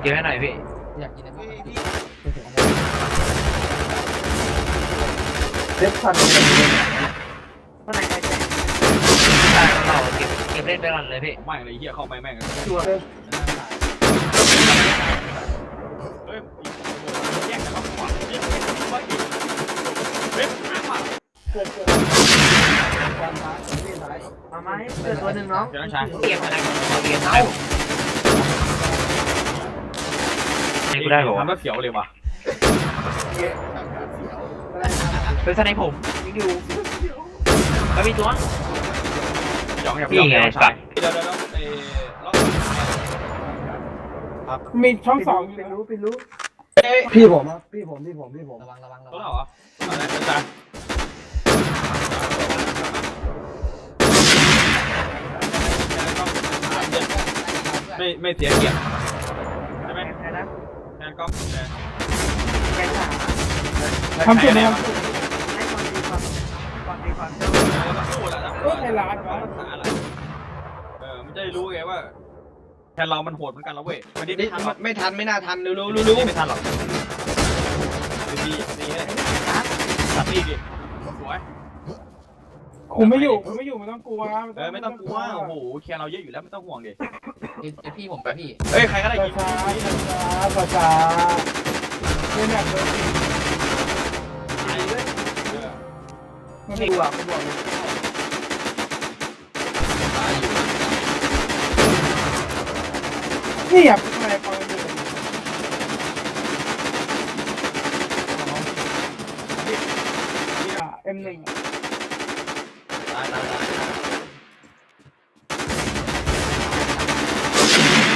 เก็บให้หน่อยพี่ อยากกินอะไรเด็กพันคนไหนใครแจ้งได้เราเก็บเก็บเล่นไปก่อนเลยพี่ ไม่เลยเหี้ยเข้าไปแม่งชัวร์เลย เฮ้ยแยกกันแล้วก่อนแยกกันว่าอีกเฮ้ยหาว่ะ เกิดเกิดการท้ายที่ท้าย มาไหมเจอตัวหนึ่งน้องเดี๋ยวน้องชายเก็บอะไรเก็บเอ้าให้กูได้เหรอทำแล้วเสียวเลยว่ะเป็นสไนผมยิงอยู่แล้วมีตัวหยองอย่านี่ไงน้องชายเดี๋ยวเดี๋ยวเดี๋ยวเอ่อล็อกมีช่องสองไปรู้ไปรู้พี่ผมอะพี่ผมพี่ผมพี่ผม ระวังระวังระตัววังเหรออะไรน้องชาย ไม่ไม่เสียเกียรติใช่ไหมใครนะแทนก็แทนแกงสามทำเสร็จแล้วให้ความดีความความดีความเจ้าพูดแล้วนะก็ไทยร้านภาษาอะไรเออมันจะได้รู้ไงว่าแทนเรา มันโหดเหมือนกันแล้วเว้ยมันไม่ทันหรอกไม่ทันไม่น่าทันเร็วๆรู้เร็วไม่ทันหรอกดีดีเลยตัดดีดิสวย คุมไม่อยู่คุมไม่อยู่ไม่ต้องกลัวเออไม่ต้องกลัวโอ้โหแค่เราเยอะอยู่แล้วไม่ต้องห่วงดิๆเดี๋ยวพี่ผมไปพี่เฮ้ยใครก็ได้ช้ายิงช้าช้าช้าเล่นแบบเดิมตายเลยเออไม่บวกไม่บวกตายอยู่นี่อะอะไรพอมันอยู่เอ็มหนึ่งตายตายตาย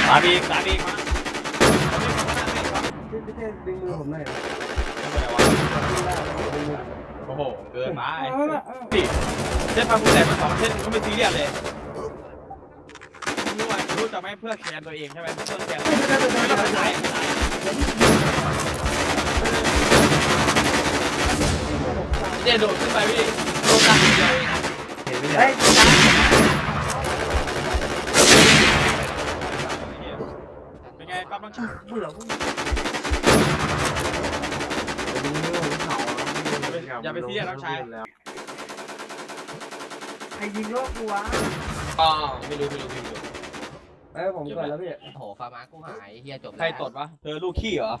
ตายอีกตายอีกมาพี่พี่เต้ดึงมือผมหน่อยโอ้โห เกินไปนี่เส้นพันธุ์แต่มาสองเส้นก็ไม่ซีเรียสเลยรู้ว่ารู้จะไม่เพื่อแคนตัวเองใช่ไหมเพื่อแคนไม่ต้องไปเจโดดขึ้นไปพี่โดนตัดเดียวเองเห็นไหม เฮ้างปั๊บน้องชายเบื่อพวกนี้อย่าไปซีเรียสน้องชายใครยิงโลกกูวะอ๋อไม่รู้ไม่รู้ไม่รู้เอ้ยผมก่อนแล้วพี่โอ้โหฟาร์มากูหายเฮียจบใครตดวะเธอลูกขี้เหรอ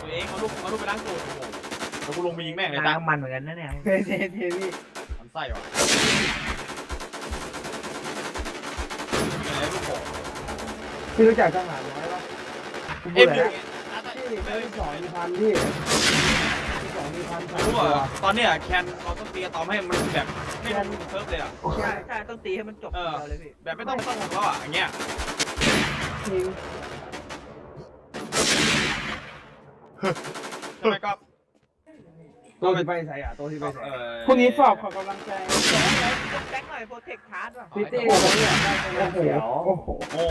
ตัวเองเอาลูกเอาลูกไปล้างตัวโอ้โหแล้วกูลงไปยิงแม่งเลยตั้งมันเหมือนกันนะเนี่ยเทเทเทพี่มันไส้ว่ะยิ พี่รู้จักทหารน้อยปะกูเอ็เบื่มอยูแล้วพี่ที่สองมีพันพี่ที่สองมีพันสามรู้ตัว อะตอนเนี้ยแคนเราต้องตีอะตอมให้มันแบบไม่ลงเซิร์ฟเลยอะ ใช่ใช่ต้องตีให้มันจบเดียวเลยพี่แบบไม่ต้องต้องแล้วอะอย่างเงี้ยจริง ใช่ไหมก็ ตัวที่ไปใส่อะตัวที่ไปใส่เออพรุ่งนี้สอบขอกำลังใจแจ็คหน่อยโปรเทคชาร์จว่ะพี่เต้ผมอยากได้ตัวเขียวโอ้โหโอ้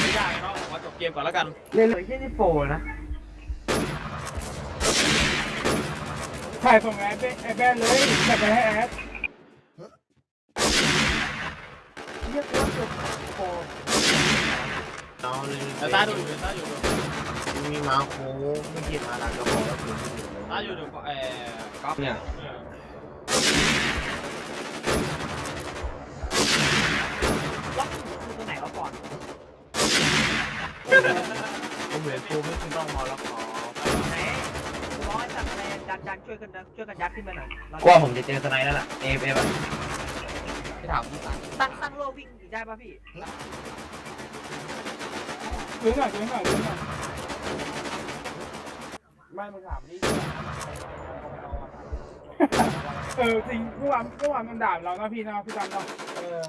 ไม่ยากเนาะมาจบเกมก่อนแล้วกันเล่นเลยที่นี่โปรนะถ่ายส่งแอดไอ้แบนเลยจะไปให้แอดเรียกว่าจบโปรเอาเลยแต่ตาดูอยู่ตาอยู่มีมาโค้งไม่เก็บมาหลังกระบอกแล้ว ถึงตาอยู่ดูเอ่อก๊อฟเนี่ย ล็อกคือตัวไหนวะก่อนผมเหมือนกูไม่ต้องมอแล้วขอไหนร้อยจัดอะไรดันดันช่วยกันช่วยกันยัดขึ้นมาหน่อยกว่าผมจะเจอสไนแล้วล่ะเอฟเอฟอะพี่ถามพี่ถามตั้งตั้งโลวิ่งได้ป่ะพี่ซื้อหน่อยซื้อหน่อยซื้อหน่อย ไม่มึงถามนี่เออจริงเมื่อวานเมื่อวานมันด่าเรานะพี่นะพี่จำเนาะเออ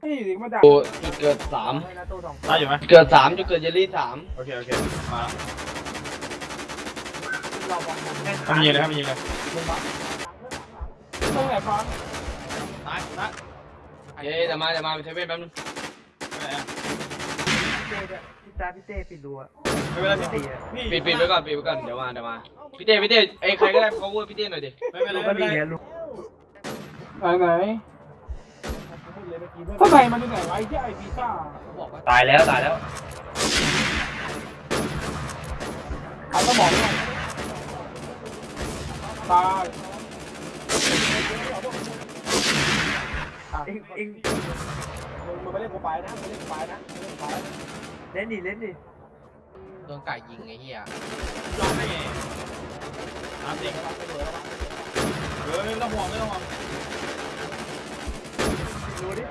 ให้อยู่ดีมาด่าจุดเกิดสามให้นะตู้สองตาอยู่ไหมจุดเกิดสามจุดเกิดเยลลี่สามโอเคโอเคมาเราบอลผมแม่นทำยิงเลยครับยิงเลยตรงไหนฟ้าตายตายเย้เดี๋ยวมาเดี๋ยวมาไปเทเว่นแป๊บนึงพี่เต้ด้วยพี่ตาพี่เต้ปิดดูอะไม่เป็นไรพี่ตีอะพี่ปิดปิดไว้ก่อนปิดไว้ก่อนเดี๋ยวมาเดี๋ยวมาพี่เต้พี่เต้ไอ้ใครก็ได้ cover พี่เต้หน่อยดิไม่เป็นไรลูกไม่ก็เป็นดีไรอะลูกไหนไหนพูดเลยเมื่อกี้เพื่อนข้างในมันอยู่ไหนวะไอ้ที่ไอพีซ่าบอกว่าตายแล้วตายแล้วเอาสมองเลยตายเอ็งเอ็งมึงไม่เล่นกูไปนะมึงเล่นกูไปนะมึงเล่นกูไป เล่นดิเล่นดิโดนไก่ยิงไอ้เหี้ยยอมได้ไงตามจริงเออไม่ต้องห่วงไม่ต้องห่วงดูดิ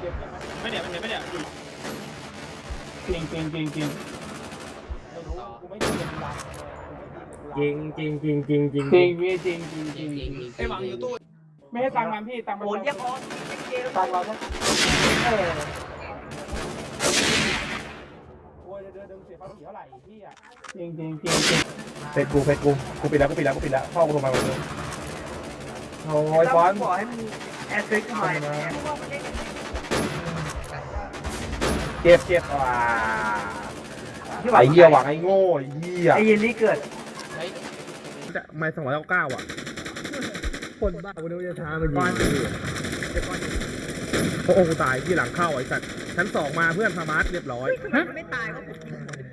เก็บได้ไหมไม่เนี่ยไม่เนี่ยไม่เนี่ยจริงจริงจริงจริงไม่รู้กูไม่ดีเป็นหลักจริงจริงจริงจริงจริงจริงพี่จริงจริงจจริริงงจริงไอ้หวังอยู่ตู้ไม่ให้ตังค์มันพี่ตังค์มันโอ้ยยังออนเกมตังค์เราใช่เออโอ้ย เดือนเดือนเสียภาษีเท่าไหร่พี่อะจริงจริงจริงจริงเฟซกูเฟซกูกูปิดแล้วกูปิดแล้วกูปิดแล้วพ่อกูโทรมาวันนี้โอ้ยฟอนบอกให้มึงแอดเฟกหน่อยเจ็บเจ็บว้าไอ้เหี้ยหวังไอ้โง่ไอ้เหี้ยไอ้เยลลี่เกิดเฮ้ยไม่สองร้อยเก้าอะคนบ้ากูนึกว่าจะช้ามันยิงโอ้โหกูตายที่หลังเข้าไอ้สัตว์ชั้นสองมาเพื่อนสมาร์ทเรียบร้อยไม่ตายก็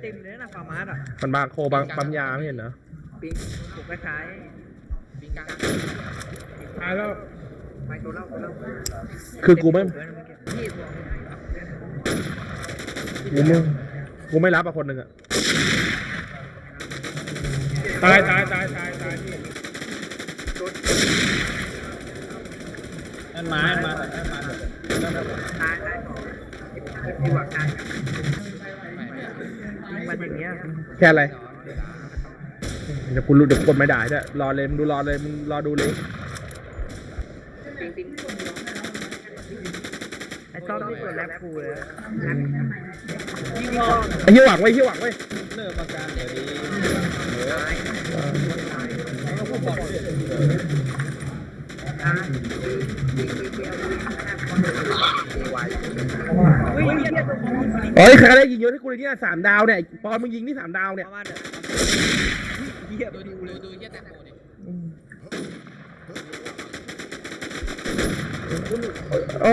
เต็มเลยนะฟาร์มาร์อะมันบางโคบางปั๊มยาไม่เห็นเหรอปิงถูกคล้ายปิงกังตายแล้วๆไม่ตัวเล่าตัวเล่าคือกูไม่พี่ตัวกูไม่กูไม่รับอะคนหนึ่งอะตายตายตายตายตายพี่นั่นมานั่นมานั่นมาตายตายที่ว่าตาย มันอย่างเงี้ยแค่อะไร เดี๋ยวกูรู้เดี๋ยวกดไม่ได้ด้วยรอเลยมึงดูรอเลยมึงรอดูเลยปิงปิงไอ้ชอบที่เปิดแรปคูเลยยิ่งรอไอ้เหี้ยหวังไว้ไอ้เหี้ยหวังไว้เนิร์ประกันเดี๋ยวนี้เฮ้ยเหี้ยตัวมอง เฮ้ยใครได้ยิงเยอะที่กูเลยเนี่ยสามดาวเนี่ยไอ้ปอนมึงยิงที่สามดาวเนี่ยมาเด้อเหี้ยดูดูเลยดูเหี้ยแตงโมดิโอ้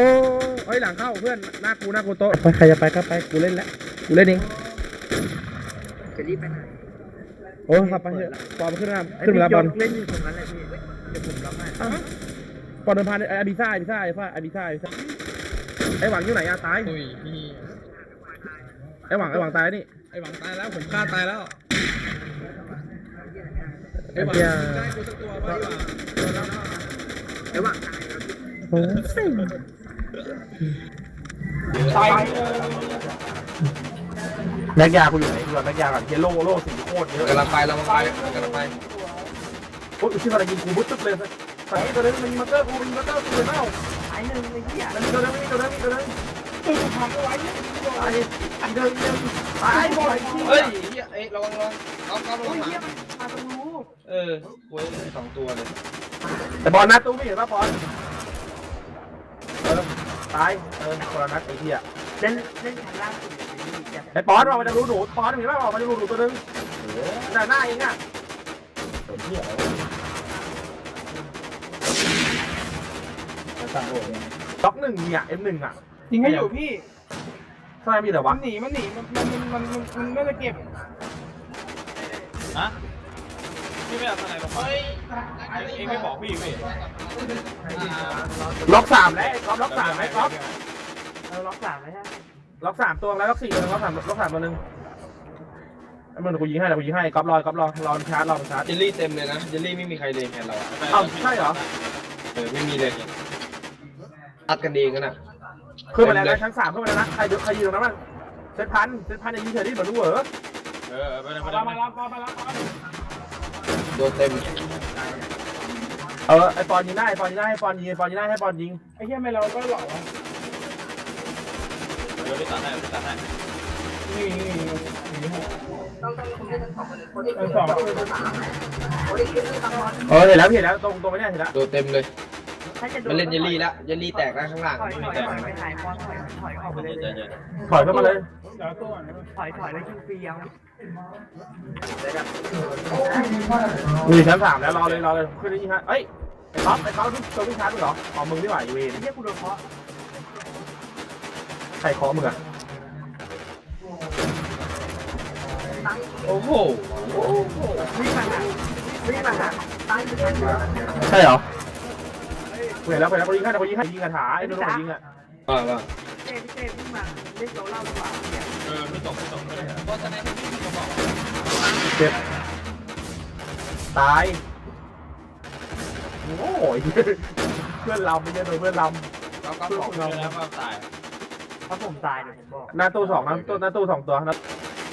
เอ้ยหลังเข้าเพื่อนหน้ากูหน้ากูโต๊ะไปใครจะไปก็ไปกูเล่นแล้วกูเล่นเองจะรีบไปไหนโอ้ขับไปเถอะปอนขึ้นมาขึ้นมาแล้วบอลเล่นอยู่ตรงนั้นแหละพี่เดี๋ยวผมรับให้ปอนเดินผ่านไอ้อาบิซ่าอาบิซ่าไอ้ฟ้าอาบิซ่าอาบิซ่าไอ้หวังอยู่ไหนอะตายอุ้ยพี่ ไอ้หวังไอ้หวังตายนี่ไอ้หวังตายแล้วผมฆ่าตายแล้วไอ้เหี้ยได้กูสักตัวบ้างดีกว่าเดี๋ยวว่าโอ้ยตายเลยแม็กยากูอยู่ไหนกูแม็กยาก่อนเฮโลโลสีโคตรเยอะกำลังไปกำลังไปกำลังไปโอ้ยชื่ออะไรยิงกูมุดตึ๊บเลยใส่ตัวนึงมันยิงมาเตอร์กูมันยิงมาเตอร์กูเลยเปล่าไอ้หนึ่งไอ้เหี้ยมันยิงตัวนึงมันยิงตัวนึงมันยิงตัวนึงตึงทำเอาไว้เนี่ยตาย เดินเดินตายบ่อยเฮ้ยเหี้ยเอ้ยระวังระวังเอาเอาระวังหลังมาตรงนู้นเออเว้ยสองตัวเลยแต่บอลนัดตู้ไม่เห็นป่ะบอลเออตายเออคนละนัดไอ้เหี้ยเล่นเล่นชั้นล่างสุดไอ้ปอนเรามันจะรู้หนูปอนเห็นป่ะบอกมันจะรู้หนูตัวนึงหน้าหน้าเองอะล็อกหนึ่งเนี่ยเอ็มหนึ่งอะ ยิงให้อยู่พี่ทำไมมีแต่มัวะนหนีมันหนีมันมันมันมันมันไม่ได้เก็บฮะพี่ไม่เอาทนายมาเฮ้ยเองไม่บอกพี่พี่ล็อกสามแล้วไอ้ก๊อฟล็อกสามไหมก๊อฟเราล็อกสามไหมฮะล็อกสามตัวแล้วล็อกสี่ตัวนึงล็อกสามล็อกสามตัวนึงไอ้มึงกูยิงให้เดี๋ยวกูยิงให้ก๊อฟรอก๊อฟรอรอชาร์จรอชาร์จเจลลี่เต็มเลยนะเจลลี่ไม่มีใครเลยแทนเราอะอ้าวใช่เหรอเออไม่มีเลยตัดกันเองกันอะ ขึ้นมาแล้วนะชั้นสามขึ้นมาแล้วนะใครเดือใครยืนตรงนั้นบ้างเซตพันเซตพันอย่ายิงเฉยดิเหมือนรู้เหรอเออไปเลยไปมาเลยแล้วมาแล้วมาแล้วมาแล้วโดนเต็มเออไอปอนยิงได้ไอปอนยิงได้ให้ปอนยิงไอปอนยิงได้ให้ปอนยิงไอ้เหี้ยไม่เราก็หลอกวะเดี๋ยวไปตัดให้ไปตัดให้นี่นี่นี่ไอ้สองเออเห็นแล้วเห็นแล้วตรงตรงไปเนี่ยเห็นแล้วโดนเต็มเลย ถ้าจะมันเล่นเจลลี่ละเจลลี่แตกแล้วข้างล่างถอยถอยถอยไปถ่ายฟอนถอยถอยออกไปเลยเดี๋ยวเดี๋ยวถอยเข้ามาเลยเดี๋ยวตัวก่อนนะถอยถอยแล้วยิงฟรีเอามีชั้นสามแล้วรอเลยรอเลยขึ้นได้ยิงฮะเอ้ยไอ้ก๊อฟไอ้ก๊อฟตัวพี่ชาร์จมึงเหรออ๋อมึงไม่ไหวเวรไอ้เหี้ยกูโดนเคาะใครเคาะมึงอะโอ้โห วิ่งมาหาวิ่งมาหาตายอยู่ตายอยู่ใช่เหรอกู เห็นแล้วกูเห็นแล้วกูยิงให้แต่กูยิงให้ยิงกระถาไอ้นู่นยิงอะว่าว่าเต้พี่เต้วิ่มาเล่นโซเล่าดีกว่าเนี่ยเออไม่ตกไม่ตกเลยเพราะฉะนั้นที่พี่ก็บอกเจ็บตายโอ้ยเพื่อนเราไม่ใช่โดนเพื่อนเราเราก็บอกเลยแล้วว่าตายถ้าผมตายเดี๋ยผมบอกหน้าตู้สองนะตู้หน้าตู้สองตัวนะ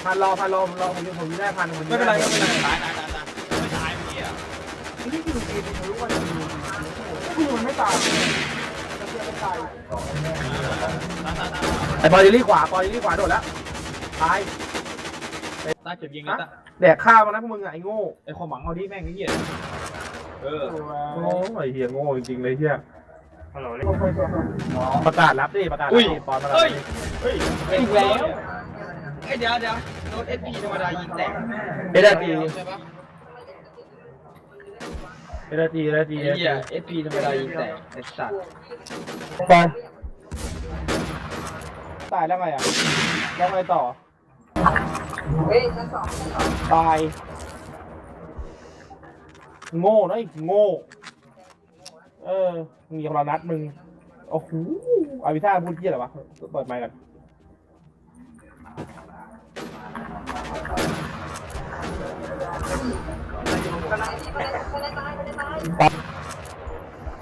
พันรอพันรอผมรอผมยิงผมยิงได้พันผมยิงไม่เป็นไรไม่เป็นไรตายตายตายตายไม่ตายเมื่อะนี่อยู่ดีๆทะลุวันดีกูมัน ไม่ตายตายตายตายไอ้บอลลิลี่ขวาบอลลิลี่ขวาโดดแล้วตายตายเก็บยิงแล้วตาแดกข้าวมานะพวกมึงอะไอ้โง่ไอ้ความหวังเอาที่แม่งไอ้เหี้ยเออโง่ไอ้เหี้ยโง่จริงๆเลยเหี้ยประกาศรับดิประกาศรับดิปอนประกาศรับดิเฮ้ยอีกแล้วไอ้เดี๋ยวเดี๋ยวรถเอสพีธรรมดายิงแตกเอเดจีใช่ปะ เอเดจีเอเดจีไอ้เหี้ยเอสพีธรรมดายิงแตกไอ้สัตว์ปอนตายแล้วไงอะ แล้วไงต่อ ตาย โง่นะไอ้โง่ เออ มีคนละนัดมึง โอ้โหอาวิท่าพูดเที่ยอะไรวะ เปิดไมค์กัน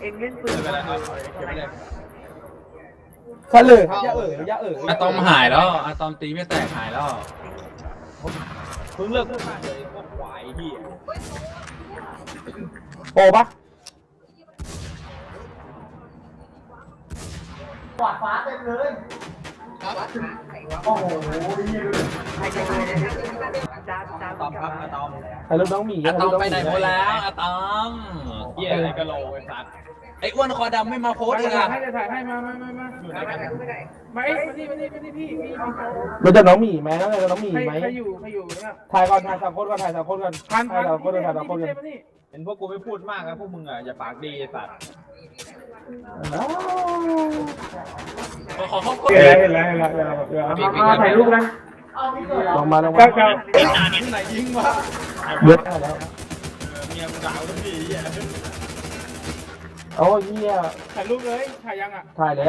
เองเล่นปืนไม่เป็นไรครับเก็บไปเลยเฉลยครับอย่าเอ๋ยอย่าเอ๋ยอะตอมหายแล้วอะตอมตีไม่แตกหายแล้วเพิ่งเลิกพูดมาเลยพวกควายที่โปปะจ้าจ้าตอมครับอะตอมถ่ายรูปน้องหมีอะตอมไปไหนหมดถ่ายรูปน้งแล้วอะตอมเหี้ยอะไรกะโหลไอ้สัตว์ ไอ้อ้วนคอดำไม่มาโพสต์ถ่ายเลยให้อะถ่ายให้มามามามาอยู่ไหนกันมาเอ้ยมานี่มานี่มานี่พี่พี่พี่รู้จักน้องหมีไหมรู้จักน้องหมีใครไหมใครอยู่ใครอยู่เนี่ยถ่ายก่อนถ่ายสามคนก่อนถ่ายสามคนก่อนพันพัถ่ายนสามคนก่อนถ่ายสามคนก่อนมานี่เห็นพวกกูไม่พูดมากนะพวกมึงอะอย่าปากดีไอ้สัตว์ขอขอเขากดเห็นแล้วเห็นแล้วเห็นแล้วเห็นแล้วถ่ายรูปนะลงมาลงมาไอ้จ่าที่ไหนยิงวะเยอะแล้วเมียกูด่าทุกทีเหี้ย โอ้ยเหี้ยถ่ายรูปเลย ถ่ายยังอะ ถ่ายแล้ว